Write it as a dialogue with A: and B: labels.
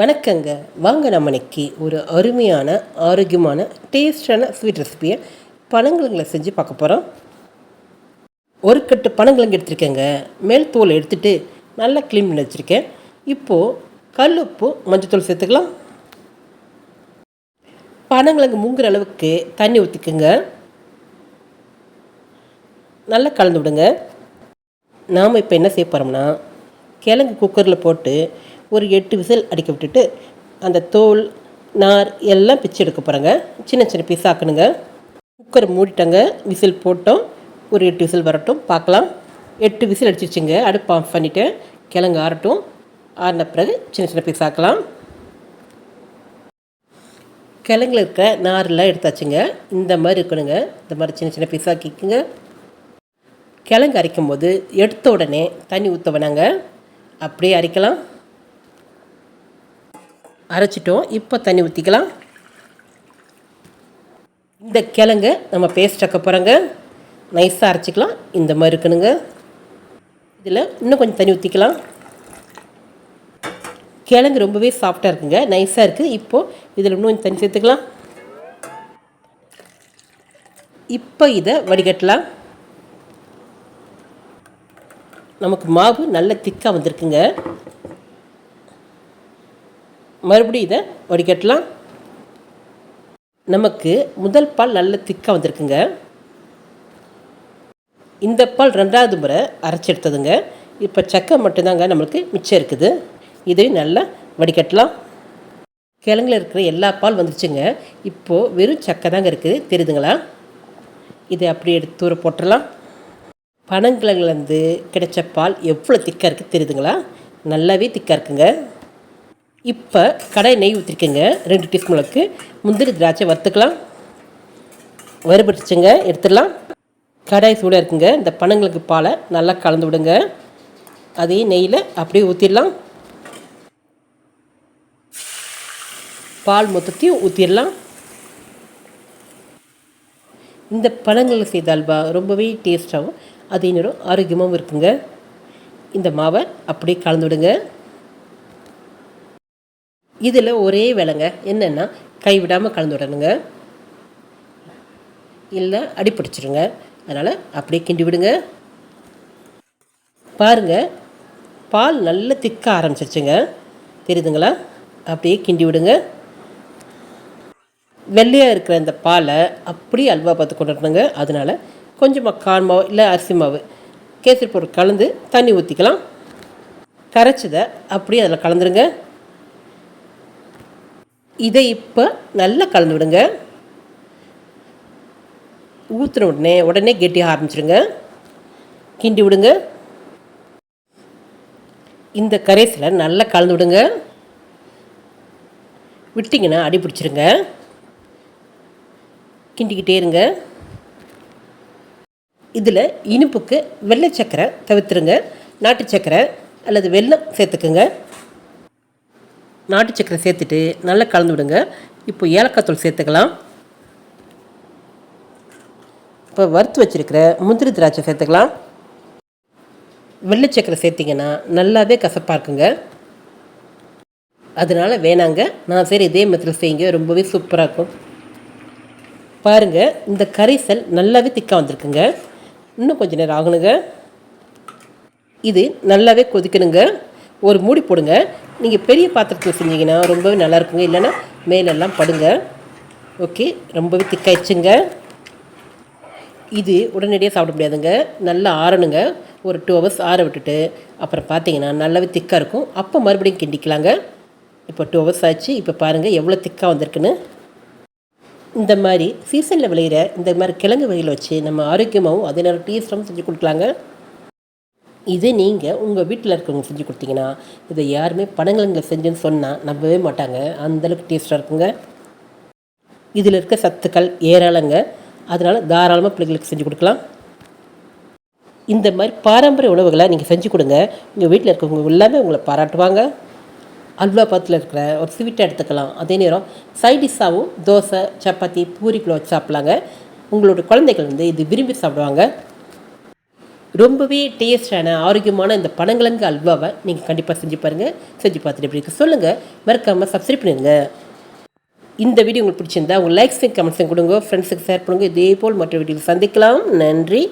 A: வணக்கங்க. வாங்க நம்ம இன்னைக்கு ஒரு அருமையான ஆரோக்கியமான டேஸ்டான ஸ்வீட் ரெசிபியை பனங்கிழங்குல செஞ்சு பார்க்க போகிறோம் ஒரு கட்டு பனங்கிழங்கு எடுத்திருக்கேங்க. மேல் தோல் எடுத்துட்டு நல்லா க்ளீன் பண்ணி வச்சுருக்கேன். இப்போது கல் உப்பு மஞ்சத்தூள் சேர்த்துக்கலாம். பனங்கிழங்கு முங்குற அளவுக்கு தண்ணி ஊற்றிக்குங்க நல்லா கலந்து விடுங்க. நாம் இப்போ என்ன செய்ய போகிறோம்னா கிழங்கு குக்கரில் போட்டு ஒரு எட்டு விசில் அடிக்க விட்டுட்டு அந்த தோல் நார் எல்லாம் பிச்சு எடுக்க போகிறேங்க சின்ன சின்ன பீஸ் ஆக்கணுங்க. குக்கர் மூடிட்டங்க. விசில் போட்டோம். ஒரு எட்டு விசில் வரட்டும். பார்க்கலாம். எட்டு விசில் அடிச்சிச்சுங்க அடுப்பு ஆஃப் பண்ணிவிட்டு கிழங்கு ஆறட்டும். ஆறின பிறகு சின்ன சின்ன பீஸ் ஆக்கலாம். கிழங்குல இருக்க நாரெல்லாம் எடுத்தாச்சுங்க. இந்த மாதிரி இருக்கணுங்க. இந்த மாதிரி சின்ன சின்ன பீஸ் ஆக்கிக்குங்க. கிழங்கு அரைக்கும் போது எடுத்த உடனே தண்ணி ஊற்ற வேணாங்க. அப்படியே அரைக்கலாம். அரைச்சிட்டோம். இப்போ தண்ணி ஊற்றிக்கலாம் இந்த கிழங்க நம்ம பேஸ்ட் ஆக்க போகிறோங்க நைஸாக அரைச்சிக்கலாம். இந்த மாதிரி இருக்கணுங்க. இதில் இன்னும் கொஞ்சம் தண்ணி ஊற்றிக்கலாம் கிழங்கு ரொம்பவே சாஃப்டாக இருக்குங்க. நைஸாக இருக்குது இப்போது இதில் இன்னும் கொஞ்சம் தண்ணி சேர்த்துக்கலாம். இப்போ இதை வடிகட்டலாம். நமக்கு மாவு நல்ல திக்காக வந்திருக்குங்க. மறுபடியும் இதை வடிகட்டலாம். நமக்கு முதல் பால் நல்ல திக்காக வந்திருக்குங்க. இந்த பால் ரெண்டாவது முறை அரைச்சி எடுத்ததுங்க. இப்போ சக்கை மட்டும்தாங்க நம்மளுக்கு மிச்சம் இருக்குது. இதையும் நல்லா வடிகட்டலாம். கிழங்குல இருக்கிற எல்லா பால் வந்துருச்சுங்க. இப்போது வெறும் சக்கை தாங்க இருக்குது. தெரியுதுங்களா? இதை அப்படியே எடுத்து தூர போட்டுடலாம் பனங்கிழங்குலேருந்து கிடைச்ச பால் எவ்வளோ திக்காக இருக்குது தெரியுதுங்களா? நல்லாவே திக்காக இருக்குங்க. இப்போ கடை நெய் ஊற்றிருக்கேங்க ரெண்டு டீஸ்பூனுக்கு முந்திரி திராட்சை வறுத்துக்கலாம். வறுபட்டுச்சுங்க. எடுத்துடலாம். கடாய் சூடாக இருக்குங்க. இந்த பனங்களுக்கு பாலை நல்லா கலந்து விடுங்க. அதையும் நெய்யில் அப்படியே ஊற்றிடலாம் பால் மொத்தத்தையும் ஊற்றிடலாம் இந்த பழங்கள் செய்த அல்வா ரொம்பவே டேஸ்ட்டாகவும் அதே நேரம் ஆரோக்கியமாகவும் இருக்குங்க. இந்த மாவை அப்படியே கலந்து விடுங்க. இதில் ஒரே வேலைங்க என்னென்னா கைவிடாமல் கலந்து விடணுங்க இல்லை அடிப்பிடிச்சிருங்க அதனால் அப்படியே கிண்டி விடுங்க. பாருங்கள் பால் நல்ல திக்க ஆரம்பிச்சிருச்சுங்க. தெரியுதுங்களா? அப்படியே கிண்டி விடுங்க. வெள்ளையாக இருக்கிற இந்த பாலை அப்படியே அல்வா பார்த்து கொண்டு வரணுங்க. அதனால் கொஞ்சமாக கான் மாவு இல்லை அரிசி மாவு கேசரி பொருள் கலந்து தண்ணி ஊற்றிக்கலாம் கரைச்சதை அப்படியே அதில் கலந்துருங்க. இதை இப்போ நல்லா கலந்து விடுங்க. ஊற்றுன உடனே உடனே கெட்டியாக ஆரம்பிச்சிடுங்க கிண்டி விடுங்க. இந்த கரைசில் நல்லா கலந்து விடுங்க. விட்டிங்கன்னா அடி பிடிச்சிருங்க. கிண்டிக்கிட்டே இருங்க. இதில் இனிப்புக்கு வெள்ளை சக்கரை தவிர்த்துருங்க. நாட்டு சக்கரை அல்லது வெள்ளம் சேர்த்துக்குங்க. நாட்டு சக்கரை சேர்த்துட்டு நல்லா கலந்து விடுங்க. இப்போ ஏலக்காய் தூள் சேர்த்துக்கலாம். இப்போ வறுத்து வச்சுருக்கிற முந்திரி திராட்சை சேர்த்துக்கலாம். வெள்ளை சக்கரை சேர்த்திங்கன்னா நல்லாவே கசப்பாக இருக்குங்க. அதனால் வேணாங்க. நான் சரி இதே மெத்தில் செய்யுங்க. ரொம்பவே சூப்பராக இருக்கும். பாருங்கள் இந்த கரைசல் நல்லாவே திக்காக வந்திருக்குங்க. இன்னும் கொஞ்சம் நேரம் ஆகணுங்க. இது நல்லாவே கொதிக்கணுங்க. ஒரு மூடி போடுங்க. நீங்கள் பெரிய பாத்திரத்தில் செஞ்சீங்கன்னா ரொம்பவே நல்லா இருக்குங்க இல்லைன்னா மேலெல்லாம் படுங்க. ஓகே ரொம்பவே திக்காயிடுச்சுங்க. இது உடனடியாக சாப்பிட முடியாதுங்க. நல்லா ஆறணுங்க. ஒரு டூ ஹவர்ஸ் ஆற விட்டுட்டு அப்புறம் பார்த்தீங்கன்னா நல்லாவே திக்காக இருக்கும் அப்போ மறுபடியும் கிண்டிக்கலாங்க. இப்போ டூ ஹவர்ஸ் ஆச்சு. இப்போ பாருங்கள் எவ்வளோ திக்காக வந்திருக்குன்னு. இந்த மாதிரி சீசனில் விளையிற இந்த மாதிரி கிழங்கு வகையில் வச்சு நம்ம ஆரோக்கியமாகவும் அதே நேரம் டேஸ்ட்டாகவும் செஞ்சு கொடுக்கலாங்க. இது நீங்கள் உங்கள் வீட்டில் இருக்கிறவங்க செஞ்சு கொடுத்தீங்கன்னா இதை யாருமே பனங்கிழங்குல செஞ்சுன்னு சொன்னால் நம்பவே மாட்டாங்க. அந்தளவுக்கு டேஸ்ட்டாக இருக்குங்க. இதில் இருக்க சத்துக்கள் ஏராளங்க. அதனால் தாராளமாக பிள்ளைங்களுக்கு செஞ்சு கொடுக்கலாம். இந்த மாதிரி பாரம்பரிய உணவுகளை நீங்கள் செஞ்சு கொடுங்க. உங்கள் வீட்டில் இருக்கிறவங்க எல்லாமே உங்களை பாராட்டுவாங்க. அல்வா பத்தில் இருக்கிற ஒரு ஸ்வீட்டை எடுத்துக்கலாம். அதே நேரம் சைட் தோசை சப்பாத்தி பூரிக்குள்ள வச்சு சாப்பிட்லாங்க. உங்களோட குழந்தைகள் வந்து இது விரும்பி சாப்பிடுவாங்க. ரொம்பவே டேஸ்டான ஆரோக்கியமான இந்த பனங்கிழங்கு அல்வாவை நீங்கள் கண்டிப்பாக செஞ்சு பாருங்கள் செஞ்சு பார்த்துட்டு எப்படி சொல்லுங்கள் மறக்காமல் சப்ஸ்கிரைப் பண்ணுங்கள் இந்த வீடியோ உங்களுக்கு பிடிச்சிருந்தா உங்கள் லைக்ஸையும் கமெண்ட்ஸையும் கொடுங்க. ஃப்ரெண்ட்ஸுக்கு ஷேர் பண்ணுங்கள் இதே போல் மற்ற வீடியோ சந்திக்கலாம். நன்றி.